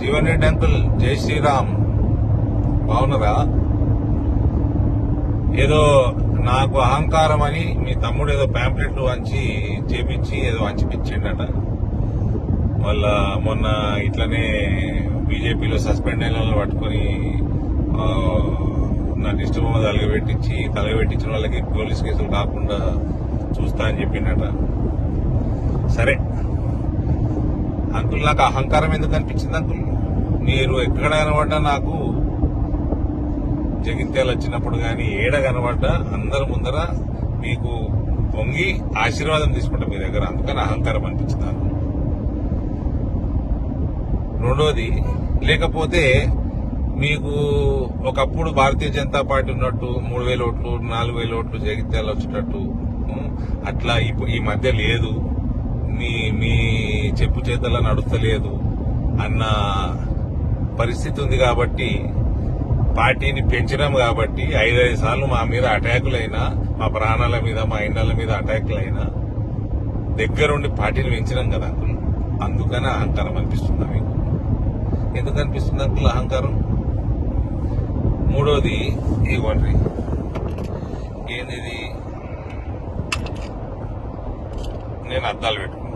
Jeevan Reddy uncle జై శ్రీరామ్. బాగున్నారా? ఏదో నాకు అహంకారం అని మీ తమ్ముడు ఏదో ప్యాంప్లెట్లు వంచి చేపించి ఏదో వంచిపించిండట మళ్ళా మొన్న ఇట్లనే బీజేపీలో సస్పెండ్ అయిన వాళ్ళు పట్టుకొని నా దిష్టి మీద అలగబెట్టించి తలగబెట్టించిన వాళ్ళకి పోలీస్ కేసులు కాకుండా చూస్తా అని చెప్పిండట. సరే. అంకుల్ నాకు అహంకారం ఎందుకు అనిపించింది అంకుల్ మీరు ఎక్కడ కనబడ్డా నాకు జగిత్యాలు వచ్చినప్పుడు కానీ ఏడ కనబడ్డా అందరి ముందర మీకు పొంగి ఆశీర్వాదం తీసుకుంటా మీ దగ్గర. అందుకని అహంకారం అనిపించింది నాకు. రెండోది లేకపోతే మీకు ఒకప్పుడు భారతీయ జనతా పార్టీ ఉన్నట్టు మూడు వేల ఓట్లు నాలుగు వేల ఓట్లు జగిత్యాలు వచ్చేటట్టు అట్లా ఈ మధ్య లేదు. మీ మీ చెప్పు చేతల నడుస్తలేదు అన్న పరిస్థితి ఉంది కాబట్టి పార్టీని పెంచినాం కాబట్టి ఐదైదు సార్లు మా మీద అటాకులైనా మా ప్రాణాల మీద మా ఇండ్ల మీద అటాకులైనా దగ్గరుండి పార్టీని పెంచినాం కదా అంకుల్. అందుకని అహంకారం అనిపిస్తుంది మీకు ఎందుకు అనిపిస్తుంది అంకుల్ అహంకారం? మూడోది ఇవ్వండి ఏంది నేను అద్దాలు పెట్టుకున్నాను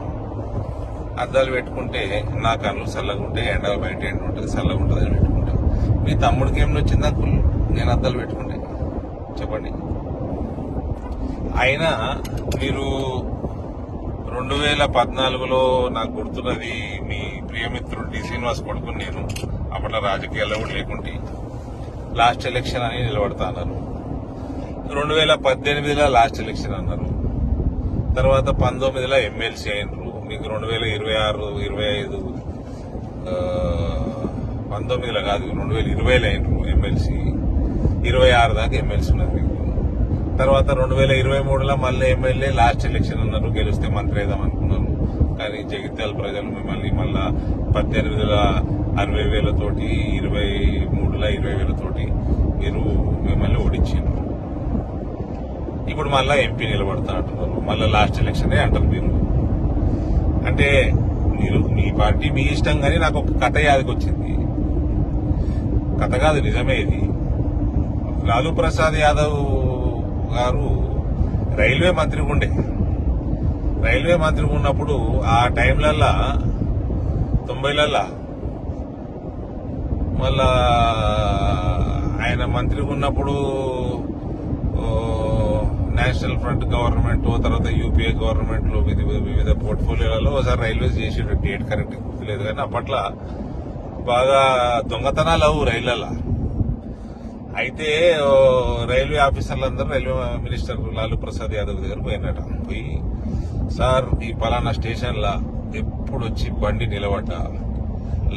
అద్దాలు పెట్టుకుంటే నా కళ్ళు చల్లగా ఉంటే ఎండలు బయట ఎండ ఉంటుంది చల్లగా ఉంటుంది అని పెట్టుకుంటాను మీ తమ్ముడికి ఏమి వచ్చింది అంకుల్ నేను అద్దాలు పెట్టుకుంటే. చెప్పండి. అయినా మీరు రెండు వేల పద్నాలుగులో నాకు గుర్తున్నది మీ ప్రియమిత్రుడు డి శ్రీనివాస్ కొడుకుని నేను. అప్పట్లో రాజకీయాల్లో కూడా లేకుంటే. లాస్ట్ ఎలక్షన్ అని నిలబడతా అన్నారు. రెండు వేల పద్దెనిమిదిలో లాస్ట్ ఎలక్షన్ అన్నారు. తర్వాత పంతొమ్మిదిలో ఎమ్మెల్సీ అయినరు. మీకు రెండు వేల ఇరవై ఆరు ఇరవై ఐదు పంతొమ్మిదిలో కాదు రెండు వేల ఇరవైలో అయినారు ఎమ్మెల్సీ. ఇరవై ఆరు దాకా ఎమ్మెల్సీ ఉన్నారు మీకు. తర్వాత రెండు వేల ఇరవై మూడులో మళ్ళీ ఎమ్మెల్యే లాస్ట్ ఎలక్షన్ అన్నారు గెలిస్తే మంత్రి వేద్దాం అనుకున్నారు. కానీ జగిత్యాల ప్రజలు మిమ్మల్ని మళ్ళా పద్దెనిమిదిల అరవై వేలతోటి ఇరవై మూడుల ఇరవై వేలతోటి మీరు మిమ్మల్ని ఓడించారు ఇప్పుడు మళ్ళా ఎంపీ నిలబడతా అంటున్నారు. మళ్ళీ లాస్ట్ ఎలక్షనే అంటారు మీరు. అంటే మీరు మీ పార్టీ మీ ఇష్టం కానీ నాకు ఒక కథ యాదికి వచ్చింది కథ కాదు నిజమే ఇది. లాలూ ప్రసాద్ యాదవ్ గారు రైల్వే మంత్రి ఉండే. రైల్వే మంత్రి ఉన్నప్పుడు ఆ టైంలల్లా తొంభైలల్లా మళ్ళా ఆయన మంత్రి ఉన్నప్పుడు నేషనల్ ఫ్రంట్ గవర్నమెంట్ తర్వాత యూపీఏ గవర్నమెంట్లో వివిధ వివిధ పోర్ట్ఫోలియోలలో ఒకసారి రైల్వేస్ చేసి డేట్ కరెక్ట్ గుర్తులేదు కానీ అప్పట్లో బాగా దొంగతనాలు అవు రైళ్ళలో అయితే రైల్వే ఆఫీసర్లందరూ రైల్వే మినిస్టర్ లాలూ ప్రసాద్ యాదవ్ దగ్గర పోయినట. పోయి సార్ ఈ పలానా స్టేషన్లా ఎప్పుడు వచ్చి బండి నిలబడ్డా?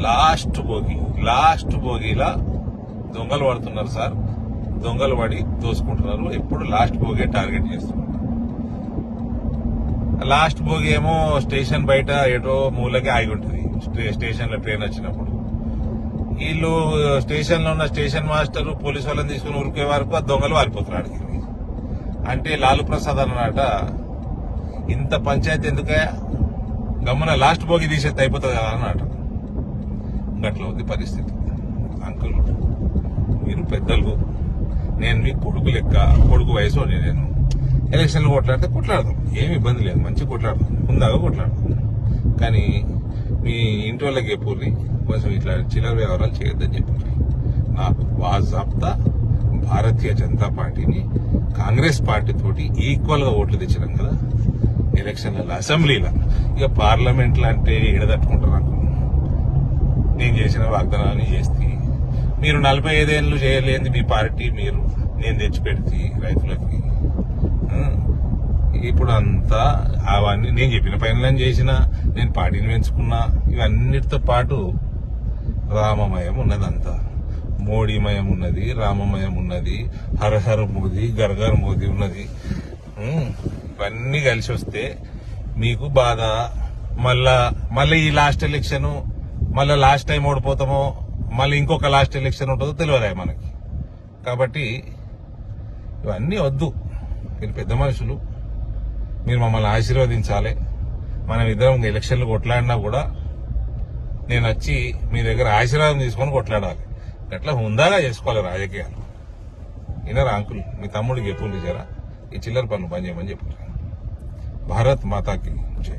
లాస్ట్ బోగి లాస్ట్ బోగిలా దొంగలు పడుతున్నారు సార్. దొంగలు పడి దోసుకుంటున్నారు. ఎప్పుడు లాస్ట్ భోగే టార్గెట్ చేస్తున్నారు. లాస్ట్ భోగి ఏమో స్టేషన్ బయట ఏటో మూలకి ఆగి ఉంటుంది. స్టేషన్లో స్టేషన్లో ట్రైన్ వచ్చినప్పుడు. వీళ్ళు స్టేషన్లో ఉన్న స్టేషన్ మాస్టర్ పోలీసు వాళ్ళని తీసుకుని ఉరికే వరకు ఆ దొంగలు వారిపోతున్నాడు అంటే లాలు ప్రసాద్ అన్నమాట ఇంత పంచాయతీ ఎందుకే గమ్మున లాస్ట్ భోగి తీసేస్తే అయిపోతుంది కదా అన్నమాట గట్ల ఉంది పరిస్థితి. అంకుల్ మీరు పెద్దలు. నేను మీ కొడుకు లెక్క కొడుకు వయసు నేను ఎలక్షన్లు కొట్లాడితే కొట్లాడదాం. ఏమి ఇబ్బంది లేదు. మంచిగా కొట్లాడదాం. ముందాగా కొట్లాడదాం. కానీ మీ ఇంటి వాళ్ళకి చెప్పుర్రి కొంచెం ఇట్లా చిల్లర వ్యవహారాలు చేయొద్దని చెప్పారు నాకు వాజాబ్తా భారతీయ జనతా పార్టీని కాంగ్రెస్ పార్టీ తోటి ఈక్వల్గా ఓట్లు తెచ్చినాం కదా. ఎలక్షన్లలో అసెంబ్లీలో. ఇక పార్లమెంట్లో అంటే ఎడదట్టుకుంటారు నాకు? నేను చేసిన వాగ్దానాన్ని చేస్తే మీరు నలభై ఐదేళ్ళు చేయలేంది మీ పార్టీ మీరు నేను తెచ్చిపెడితే రైతులకి. ఇప్పుడు అంతా అవన్నీ నేను చెప్పిన పనులను చేసిన నేను పార్టీని పెంచుకున్నా ఇవన్నిటితో పాటు రామమయం ఉన్నదంతా. మోడీమయం ఉన్నది రామమయం ఉన్నది హరహర మోదీ గర్గర్ మోదీ ఉన్నది. ఇవన్నీ కలిసి వస్తే మీకు బాధ మళ్ళా మళ్ళీ ఈ లాస్ట్ ఎలక్షన్ మళ్ళీ లాస్ట్ టైం ఓడిపోతామో మళ్ళీ ఇంకొక లాస్ట్ ఎలక్షన్ ఉంటుందో తెలియలే మనకి. కాబట్టి ఇవన్నీ వద్దు. మీరు పెద్ద మనుషులు. మీరు మమ్మల్ని ఆశీర్వదించాలి. మనం ఇద్దరం ఎలక్షన్లు కొట్లాడినా కూడా నేను వచ్చి మీ దగ్గర ఆశీర్వాదం తీసుకొని కొట్లాడాలి. అట్లా హుందాగా చేసుకోవాలి రాజకీయాలు. వినరా అంకుల్ మీ తమ్ముడికి ఎప్పుడు చేరా ఈ చిల్లర పనులు పని చేయమని చెప్పారు. భారత్ మాతాకి జై.